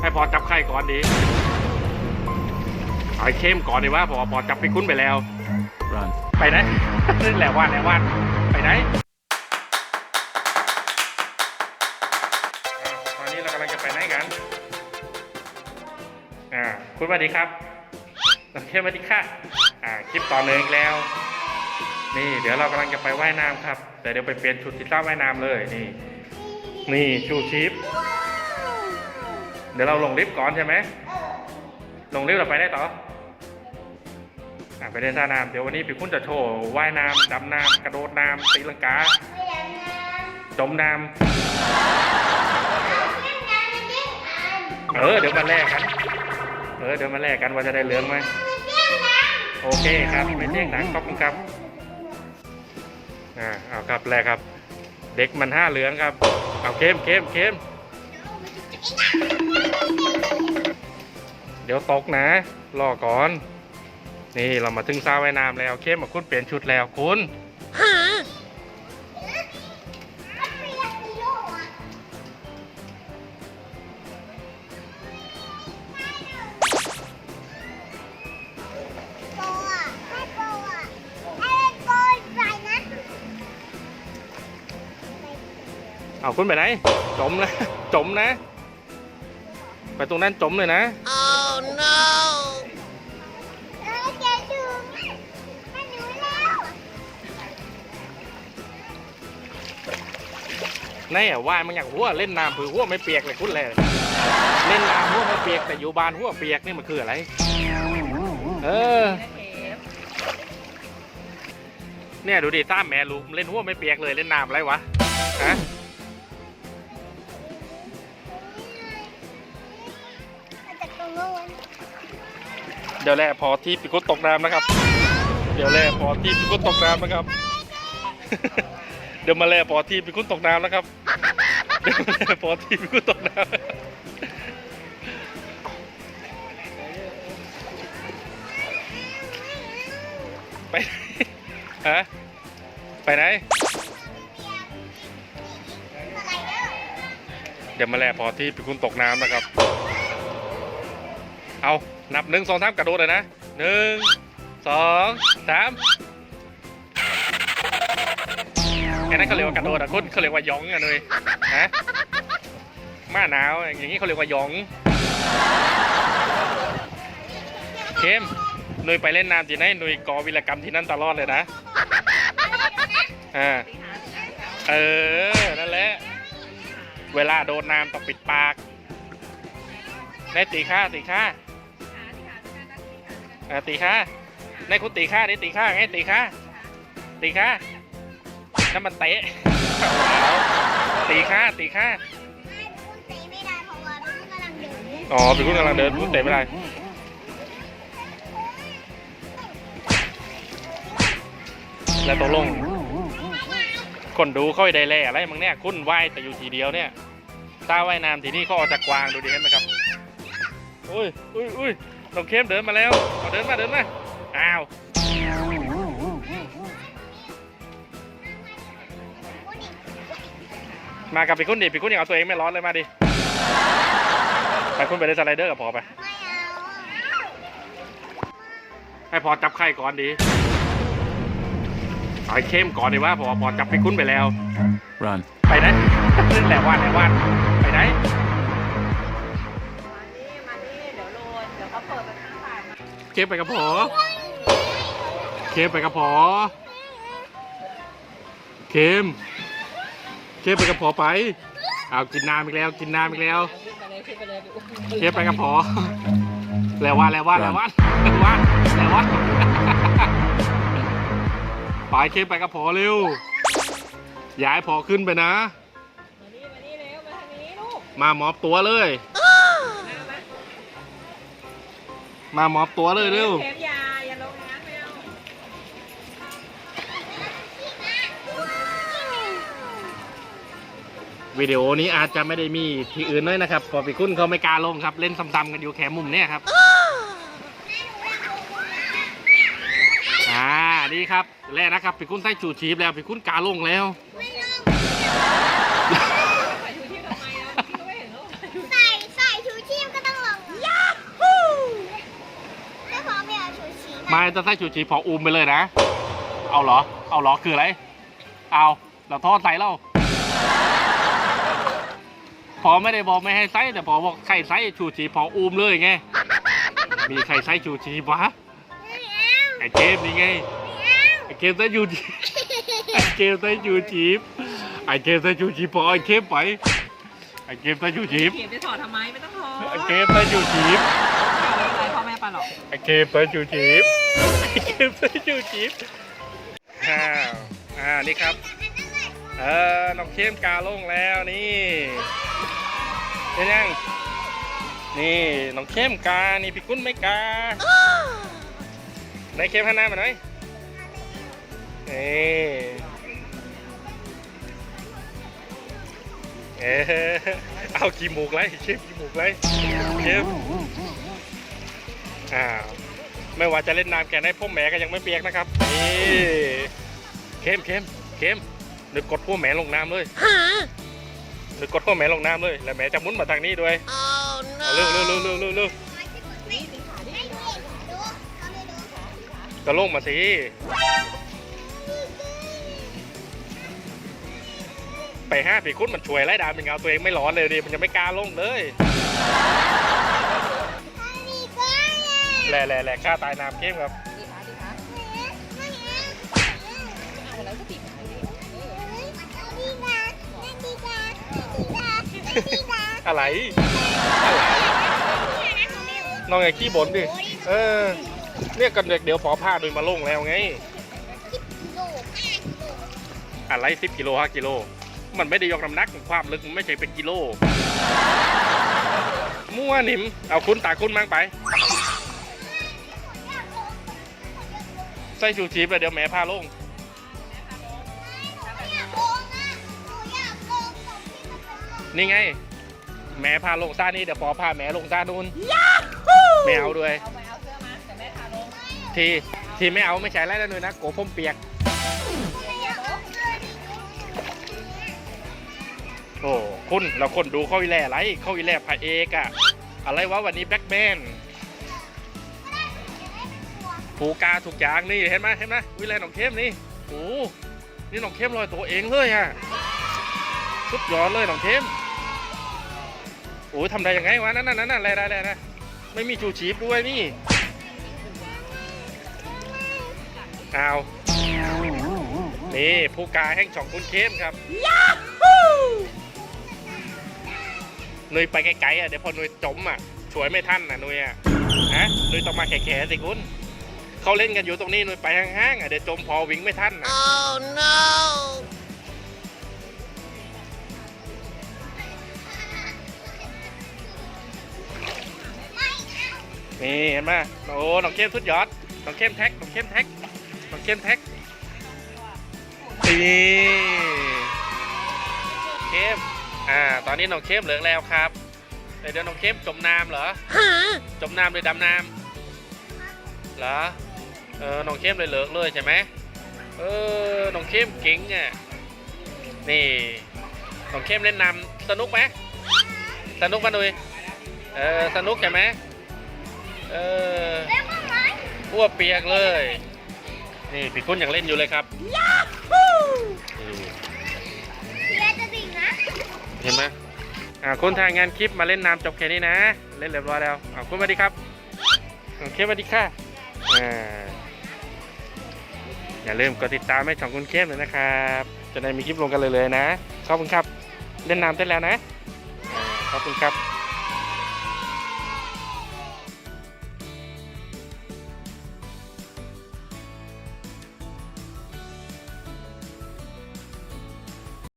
ให้พอจับไข่ก่อนดีเอาไอ้เข้มก่อนดีว่าพอพอจับไปคุ้นไปแล้ว Run. ไปไหนนี่แหละว่านแหละว่านไปไหนอ่าตอนนี้เรากำลังจะไปไหนกันอ่าคุณสวัสดีครับโอเคสวัสดีค่ะอ่าคลิปต่อเนื่องอีกแล้ว นี่เดี๋ยวเรากำลังจะไปว่ายน้ำครับ แต่เดี๋ยวไปเปลี่ยนชุดที่ซ่าว่ายน้ำเลยนี่ นี่ชูชีพเดี๋ยวเราลงลิฟต์ก่อนใช่ไหมลงลิฟต์เราไปได้ต่ออะไปเล่นท่าน้ำเดี๋ยววันนี้พี่คุณจะโชว์ว่ายน้ำดำน้ำกระโดดน้ำตีลังกาจมน้ำเออเดี๋ยวมาแลกกัน เออเดี๋ยวมาแลกกันว่าจะได้เหลืองไหมโอเคครับไม่เที่งหนังขอบคุณครับอ่าเอาครับแลกครับ เด็กมันห้าเหลืองครับเอาเข้มเข้มเข้ม เดี๋ยวตกนะ รอก่อน นี่เรามาถึงซาว่ายน้ำแล้ว เข้มมาคุณเปลี่ยนชุดแล้วคุณเอาคุณไปไหน จมนะ จมนะ ไปตรงนั้นจมเลยนะ Oh no! แน่ว่ายมันอย่างหัวเล่นน้ำผือหัวไม่เปียกเลยคุณเลยเล่นน้ำหัวไม่เปียกแต่อยู่บ้านหัวเปียกนี่มันคืออะไร เออ เนี่ยดูดิตามแม่ลูกมันเล่นหัวไม่เปียกเลยเล่นน้ำอะไรวะฮะ เดี๋ยวแหละพอที่ปิกุดตกน้ำนะครับ เดี๋ยวแหละพอที่ปิกุดตกน้ำนะครับ เดี๋ยวมาแล่พอที่ปิกุดตกน้ำนะครับ เดี๋ยวมาแล่พอที่ปิกุดตกน้ำไปฮะไปไหน เดี๋ยวมาแล่พอที่ปิกุดตกน้ำนะครับ เอานับหนึ่งสองสามกระโดดเลยนะหนึ่งสองสามแค่นั้นเขาเรียกว่ากระโดดอะคุณเขาเรียกว่าหยองอะเลยฮะมาหนาวอย่างนี้เขาเรียกว่าหยองเข้มหนุยไปเล่นน้ำที่ไหนหนุยก่อวิรกรรมที่นั่นตลอดเลยนะอ่าเออ นั่นแหละ เวลาโดนน้ำต้องปิดปาก ได้ตีค่าตีค่า อ่าตีค่าในคุณตีค่าดิตีค่าไงตีค่าตีค่านั่นมันเตะตีค่าตีค่าอ๋อเป็นคุณกำลังเดินคุณเตะไม่ได้แล้วตกลง คนดูเขาได้แล่อะไรมึงเนี่ย คุณว่ายแต่อยู่ทีเดียวเนี่ย ตาว่ายน้ำทีนี่เขาออกจากกวางดูดิเห็นไหมครับ อุ้ยอุ้ยอุ้ยน้องเข้มเดินมาแล้วเอาเดินมาเดินมาอ้าวมากับปีคุณดิปีคุณยังเอาตัวเองไม่ร้อนเลยมาดิไปคุณไปเล่นสไลเดอร์กับพอไป ให้พอจับไข่ก่อนดีเอาไอ้เข้มก่อนดีว่าพอพอจับปีคุณไปแล้ว Run. ไปไหนนี่แหละว่านแหละว่าน เข้มไปกับพอเข้มไปกับพอเข้มเข้มไปกับพอไปเอากินน้ำอีกแล้วกินน้ำอีกแล้วขึ้นไปเลยขึ้นไปเลยไปอุ้มเข้มไปกับพอแล้วว่านแล้วว่านแล้วว่านแล้วว่านแล้วว่านไปเข้มไปกับพอเร็วย้ายพอขึ้นไปนะ มานี่มานี่เร็วมาทางนี้ลูกมามอบตัวเลย มามอบตัวเลยเร็วเทปยาอย่าลงน้ำเอาวิดีโอนี้อาจจะไม่ได้มีที่อื่นด้วยนะครับเพอพี่คุณเขาไม่กล้าลงครับ เล่นซ้ำๆกันอยู่แค่มุมเนี้ยครับ อ่า นี่ครับแรกนะครับพี่คุณใส่ชูชีพแล้วพี่คุณกล้าลงแล้วใส่อะพี่ก็ไม่เห็นเขาใส่ชูชีพ ใส่ใส่ชูชีพก็ ไม่จะใส่ชูชีพออุ้มไปเลยนะ เอาเหรอ เอาเหรอคืออะไร เอาเราทอดใส่เราพอไม่ได้บอกไม่ให้ใส่แต่พอบอกใครใส่ชูชีพออุ้มเลยไง มีใครใส่ชูชีวะไอเกมนี่ไงไอเกมใส่ชูชีไอเกมใส่ชูชีพไอเกมใส่ชูชีพอไอเกมไปไอเกมใส่ชูชีพเขียนจะถอดทำไมไม่ต้องถอดไอเกมใส่ชูชี หรอกไอเกมใส่ชูชีพไอเกมใส่ชูชีพอ้าวอ่านี่ครับ เออน้องเข้มกาลงแล้วนี่เป็นยังนี่น้องเข้มกา นี่พี่กุ้นไม่กาไหนเข้มหันหน้ามาหน่อยนี่เอ๊ะเอาขี้มูกไรเข้มขี้มูกไรเข้ม อ้าวไม่ว่าจะเล่นน้ำแค่ไหนพ่อแม่ก็ยังไม่เปียกนะครับนี่เข้มเข้มเข้มนึกกดพวกแหมลงน้ำเลยนึกกดพวกแหมลงน้ำเลย แล้วแหมจะหมุนมาทางนี้ด้วยเอาเร็วเร็วเร็วเร็วเร็วเร็วก็ลงมาสิไปห้าปีคุณมันช่วยไล่ดาวเป็นเงาตัวเองไม่ร้อนเลยดิมันยังไม่กล้าลงเลย แหล่แหล่แหล่กล้าตายน้ำเข้มครับดีคะดีคะเอาแล้วก็ติดอะไรอน้องไอ้ขี้บ่นดิ เออ เนี่ยกันเด็กเดี๋ยวพอผ้าโดยมาลงแล้วไง อะไรสิบกิโลห้ากิโล มันไม่ได้ยกน้ำหนักของความลึกมันไม่ใช่เป็นกิโล มั่วหนิม เอาคุณตาคุณมั่งไป ใส่ชูชีพแล้วเดี๋ยวแม่พาลง นี่ไง แม่พาลงซ่านี่เดี๋ยวพอพาแม่ลงซ่านู่นไม่เอาด้วย เอาไปเอาเสื้อมาแต่แม่ทาลงทีทีไม่เอาไม่ใช่แล้วนะหนูนะโกพ่มเปียก โอ้คุณเราคนดูเข้าอีแล่อะไรเข้าอีแล่พระเอกอะอะไรวะวันนี้แบ็คแมน ผูกาถูกอย่างนี่เห็นไหมเห็นไหมวิแลหนองเข้มนี่โอ้นี่หนองเข้มลอยตัวเองเลยอะสุดยอดเลยหนองเข้มโอ้ยทำได้ยังไงวะนั่นนั่นนั่นอะไรอะไรอะไรไม่มีชูชีพด้วยนี่อ้าวนี่ผู้กาแห่งช่องคุณเข้มครับนุยไปไกลๆอะเดี๋ยวพอนุยจมอะช่วยไม่ทันอะนุยอะฮะนุยต้องมาแข่ๆสิคุณ เขาเล่นกันอยู่ตรงนี้นุยไปห่างๆอะเดี๋ยวจมพอวิ่งไม่ทันอะ Oh no! นี่เห็นไหมโอ้น้องเข้มสุดยอดน้องเข้มแท็กน้องเข้มแท็กน้องเข้มแท็กนี่เข้มอ่า ตอนนี้น้องเข้มเหลืองแล้วครับแต่เดี๋ยวน้องเข้มจมน้ำเหรอ Huh? จมน้ำหรือดำน้ำ เหรอเออน้องเข้มเลยเหลืองเลยใช่ไหมเออน้องเข้มเก่งอะนี่น้องเข้มเล่นน้ำสนุกไหมสนุกปะนุยเออสนุกใช่ไหมเอออ้วกเปียกเลย นี่พี่คุณยังเล่นอยู่เลยครับนี่เห็นไหมอ่าคุณทางงานคลิปมาเล่นน้ำจบแค่นี้นะ เล่นเรียบร้อยแล้วอ่าคุณสวัสดีครับโอเคสวัสดีค่ะ อย่าลืมกดติดตามให้ช่องคุณเข้มเลยนะครับ จะได้มีคลิปลงกันเลยๆนะ ขอบคุณครับ เล่นน้ำเต้นแล้วนะ ขอบคุณครับ